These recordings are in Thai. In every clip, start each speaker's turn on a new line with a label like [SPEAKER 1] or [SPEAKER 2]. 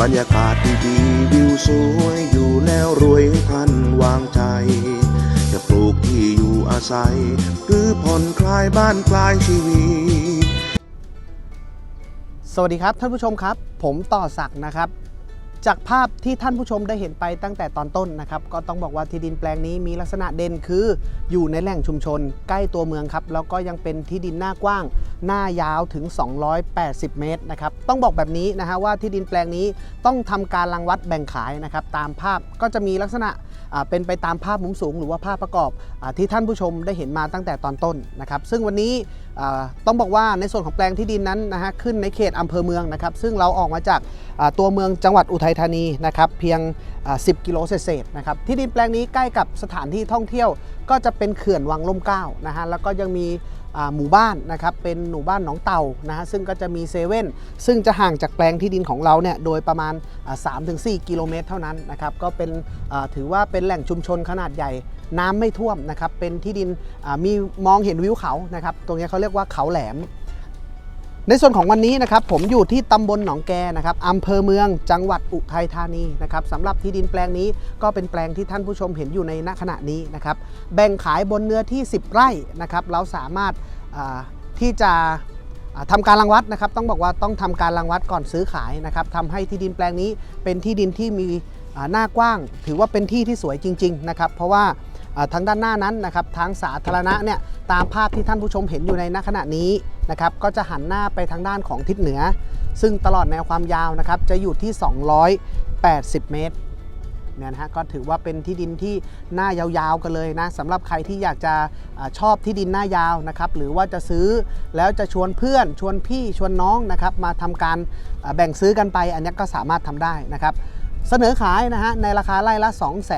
[SPEAKER 1] บรรยากาศดีๆวิวสวยอยู่แล้วรวยให้ท่านวางใจ จะปลูกที่อยู่อาศัย หรือผ่อนคลายบ้านคลายชีวิต
[SPEAKER 2] สวัสดีครับท่านผู้ชมครับ ผมต่อศักดิ์นะครับ จากภาพที่ท่านผู้ชมได้เห็นไปตั้งแต่ตอนต้นนะครับ ก็ต้องบอกว่าที่ดินแปลงนี้มีลักษณะเด่นคืออยู่ในแหล่งชุมชน ใกล้ตัวเมืองครับ แล้วก็ยังเป็นที่ดินหน้ากว้าง หน้ายาวถึง 280 เมตรนะครับต้องบอกแบบนี้นะฮะว่าที่ดินแปลงนี้ต้องทำการรังวัดแบ่งขายนะครับตามภาพก็จะมีลักษณะ เป็นไปตามภาพมุมสูงหรือว่าภาพประกอบอที่ท่านผู้ชมได้เห็นมาตั้งแต่ตอนต้นนะครับซึ่งวันนี้ต้องบอกว่าในส่วนของแปลงที่ดินนั้นนะฮะขึ้นในเขตอำเภอเมืองนะครับซึ่งเราออกมาจากตัวเมืองจังหวัดอุทัยธานีนะครับเพียง 10 กิโลเศษนะครับที่ดินแปลงนี้ใกล้กับสถานที่ท่องเที่ยว ก็จะเป็นเขื่อนวังล่มเกล้านะฮะแล้วก็ยังมีหมู่บ้านนะครับเป็นหมู่บ้านหนองเต่านะฮะซึ่งก็จะมีเซเว่นซึ่งจะห่างจากแปลงที่ดินของเราเนี่ยโดยประมาณ 3-4 กิโลเมตรเท่านั้นนะครับก็เป็นถือว่าเป็นแหล่งชุมชนขนาดใหญ่น้ำไม่ท่วมนะครับเป็นที่ดินมีมองเห็นวิวเขานะครับตรงนี้เขาเรียกว่าเขาแหลม ในส่วนของวันนี้นะครับผมอยู่ที่ตำบลหนองแกนะครับอำเภอเมืองจังหวัดอุทัยธานีนะครับสำหรับที่ดินแปลงนี้ก็เป็นแปลงที่ท่านผู้ชมเห็นอยู่ในณขณะนี้นะครับแบ่งขายบนเนื้อที่ 10 ไร่นะครับเราสามารถที่จะอ่าทำการรังวัดนะครับต้องบอกว่าต้องทำการรังวัดก่อนซื้อขายนะครับทำให้ที่ดินแปลงนี้เป็นที่ดินที่มีหน้ากว้าง ถือว่าเป็นที่ที่สวยจริง ๆ นะครับ เพราะว่า ทางด้านหน้านั้นนะครับทางสาธารณะเนี่ยตามภาพที่ท่านผู้ชมเห็นอยู่ในณขณะนี้นะครับก็จะหันหน้าไปทางด้านของทิศเหนือ ซึ่งตลอดแนวความยาวนะครับจะอยู่ที่ 280 เมตรเนี่ยนะฮะก็ถือว่าเป็นที่ดินที่หน้ายาวๆกันเลยนะสำหรับใครที่อยากจะอาชอบที่ดินหน้ายาวนะครับหรือว่าจะซื้อแล้วจะชวนเพื่อนชวนพี่ชวนน้องนะครับมาทำการแบ่งซื้อกันไป อันนี้ก็สามารถทำได้นะครับ เสนอขายนะฮะในราคาไร่ละ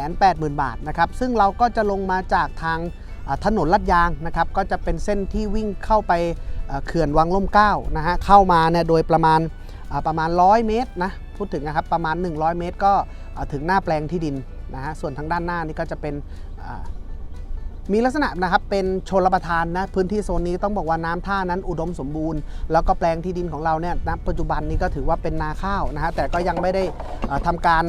[SPEAKER 2] 280,000 บาทนะครับซึ่งเราก็จะลงมาจากทางถนนลัดยางนะครับก็จะเป็นเส้นที่วิ่งเข้าไปเขื่อนวังล่มเก้านะฮะเข้ามาเนี่ยโดยประมาณประมาณ 100 เมตรนะพูดถึงนะครับประมาณ 100 เมตร ก็ถึงหน้าแปลงที่ดินนะฮะส่วนทางด้านหน้านี่ก็จะเป็น มีลักษณะนะครับเป็นชนรบประทานนะพื้นที่โซนนี้ต้องบอกว่าน้ำท่านั้นอุดมสมบูรณ์ แล้วก็แปลงที่ดินของเราเนี่ยณปัจจุบันนี้ก็ถือว่าเป็นนาข้าวนะฮะแต่ก็ยังไม่ได้เอ่อทำการ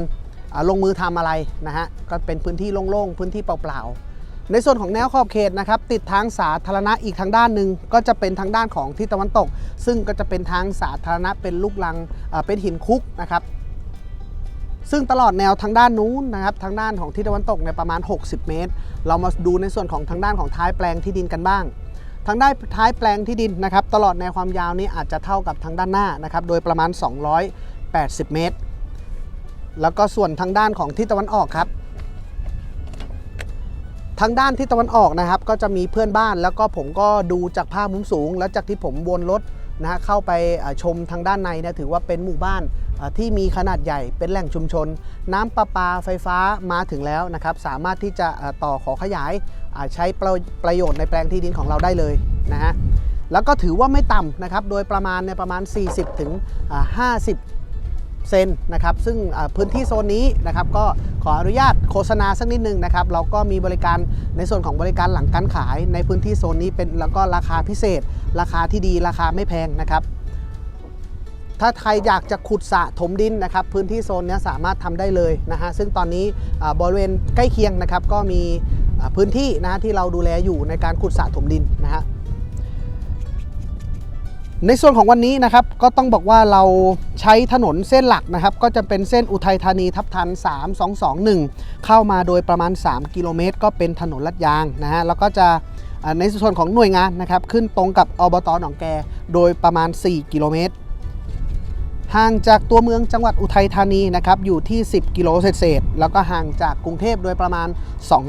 [SPEAKER 2] ลงมือทำอะไรนะฮะก็เป็นพื้นที่โล่งๆพื้นที่เปล่าๆในส่วนของแนวขอบเขตนะครับติดทางสาธารณะอีกทางด้านหนึ่งก็จะเป็นทางด้านของทิศตะวันตก ซึ่งก็จะเป็นทางสาธารณะเป็นลูกลังเป็นหินคุกนะครับ ซึ่งตลอดแนวทางด้านนู้นนะครับทางด้านของทิศตะวันตกเนี่ยประมาณ 60 เมตร เรามาดูในส่วนของทางด้านของท้ายแปลงที่ดินกันบ้าง ทางด้านท้ายแปลงที่ดินนะครับตลอดแนวความยาวนี้อาจจะเท่ากับทางด้านหน้านะครับโดยประมาณ 280 เมตร แล้วก็ส่วนทางด้านของทิศตะวันออกครับ ทางด้านทิศตะวันออกนะครับก็จะมีเพื่อนบ้านแล้วก็ผมก็ดูจากภาพมุมสูง แล้วจากที่ผมวนรถ นะฮะเข้าไปชมทางด้านในนะถือว่าเป็นหมู่บ้านที่มีขนาดใหญ่เป็นแหล่งชุมชน น้ำประปาไฟฟ้ามาถึงแล้วนะครับสามารถที่จะต่อขอขยายใช้ประประโยชน์ในแปลงที่ดินของเราได้เลยนะฮะแล้วก็ถือว่าไม่ต่ำนะครับโดยประมาณเนี่ยประมาณ 40ถึงอ่า50 เซนนะครับซึ่งพื้นที่โซนนี้นะครับก็ขออนุญาตโฆษณาสักนิดนึงนะครับเราก็มีบริการในส่วนของบริการหลังการขายในพื้นที่โซนนี้เป็นแล้วก็ราคาพิเศษ ราคาที่ดีราคาไม่แพงนะครับถ้าใครอยากจะขุดสะถมดินนะครับพื้นที่โซนนี้สามารถทำได้เลยนะฮะซึ่งตอนนี้บริเวณใกล้เคียงนะครับก็มีพื้นที่นะฮะที่เราดูแลอยู่ในการขุดสะถมดินนะฮะ ในส่วนของวันนี้นะครับก็ต้องบอกว่าเราใช้ถนนเส้นหลักนะครับ ก็จะเป็นเส้นอุทัยธานีทับทัน 3221 เข้ามาโดยประมาณ 3 กิโลเมตร ก็เป็นถนนลัดยางนะฮะแล้วก็จะในส่วนของหน่วยงานนะครับ ขึ้นตรงกับอบตหนองแกโดยประมาณ 4 กิโลเมตรห่างจากตัวเมืองจังหวัดอุทัยธานีนะครับอยู่ที่ 10 กิโลเศษๆแล้วก็ห่างจากกรุงเทพโดยประมาณ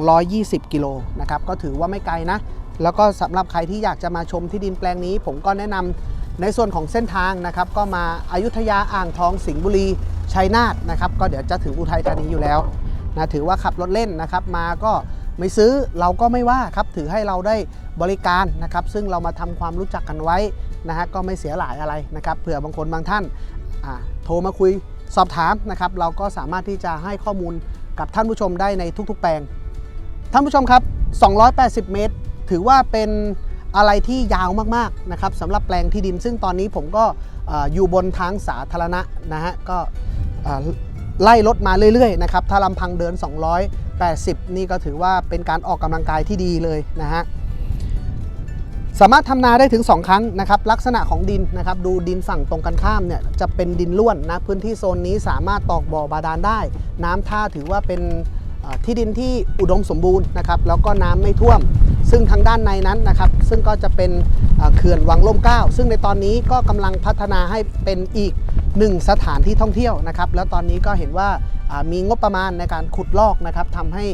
[SPEAKER 2] 220 กิโลนะครับก็ถือว่าไม่ไกลนะ แล้วก็สำหรับใครที่อยากจะมาชมที่ดินแปลงนี้ ผมก็แนะนำ ในส่วนของเส้นทางนะครับก็มาอายุทยาอ่างทองสิงห์บุรีชัยนาทนะครับก็เดี๋ยวจะถึงอุทัยธานีอยู่แล้วนะถือว่าขับรถเล่นนะครับมาก็ไม่ซื้อเราก็ไม่ว่าครับถือให้เราได้บริการนะครับซึ่งเรามาทำความรู้จักกันไว้นะฮะก็ไม่เสียหลายอะไรนะครับเผื่อบางคนบางท่านโทรมาคุยสอบถามนะครับเราก็สามารถที่จะให้ข้อมูลกับท่านผู้ชมได้ในทุกๆ แปลง ท่านผู้ชมครับ 280 เมตร ถือว่าเป็น อะไรที่ยาวมากๆนะครับสำหรับแปลงที่ดิน ซึ่งตอนนี้ผมก็อยู่บนทางสาธารณะนะฮะก็ไล่รถมาเรื่อยๆนะครับถ้าลำพังเดิน 280 นี่ก็ถือว่าเป็นการออกกำลังกายที่ดีเลยนะฮะสามารถทำนาได้ถึง 2 ครั้งนะครับลักษณะของดินนะครับดูดินฝั่งตรงกันข้ามเนี่ยจะเป็นดินล้วนนะพื้นที่โซนนี้สามารถตอกบ่อบาดาลได้ น้ำท่าถือว่าเป็นที่ดินที่อุดมสมบูรณ์นะครับแล้วก็น้ำไม่ท่วม ซึ่งทางด้านในนั้นนะครับ ซึ่งก็จะเป็นเขื่อนวังล่มเก้า ซึ่งในตอนนี้ก็กำลังพัฒนาให้เป็นอีกหนึ่งสถานที่ท่องเที่ยวนะครับ แล้วตอนนี้ก็เห็นว่ามีงบประมาณในการขุดลอกนะครับทำให้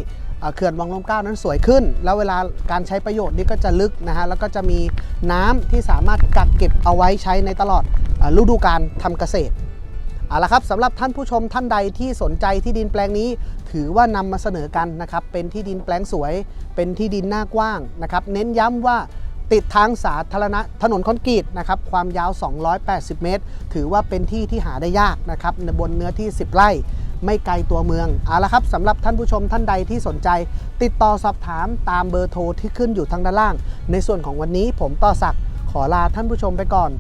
[SPEAKER 2] เขื่อนวังลมเก้านั้นสวยขึ้น แล้วเวลาการใช้ประโยชน์นี่ก็จะลึกนะฮะแล้วก็จะมีน้ำที่สามารถกักเก็บเอาไว้ใช้ในตลอดฤดูการทำเกษตรเอาละครับสำหรับท่านผู้ชมท่านใดที่สนใจที่ดินแปลงนี้ ถือว่านำมาเสนอกันนะครับ เป็นที่ดินแปลงสวย เป็นที่ดินหน้ากว้างนะครับ เน้นย้ำว่าติดทางสาธารณะถนนคอนกรีตนะครับ ความยาว 280 เมตร ถือว่าเป็นที่ที่หาได้ยากนะครับในบนเนื้อที่ 10 ไร่ไม่ไกลตัวเมือง เอาละครับสำหรับท่านผู้ชมท่านใดที่สนใจ ติดต่อสอบถามตามเบอร์โทรที่ขึ้นอยู่ทางด้านล่าง ในส่วนของวันนี้ผมต่อศักดิ์ขอลาท่านผู้ชมไปก่อน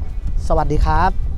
[SPEAKER 2] สวัสดีครับ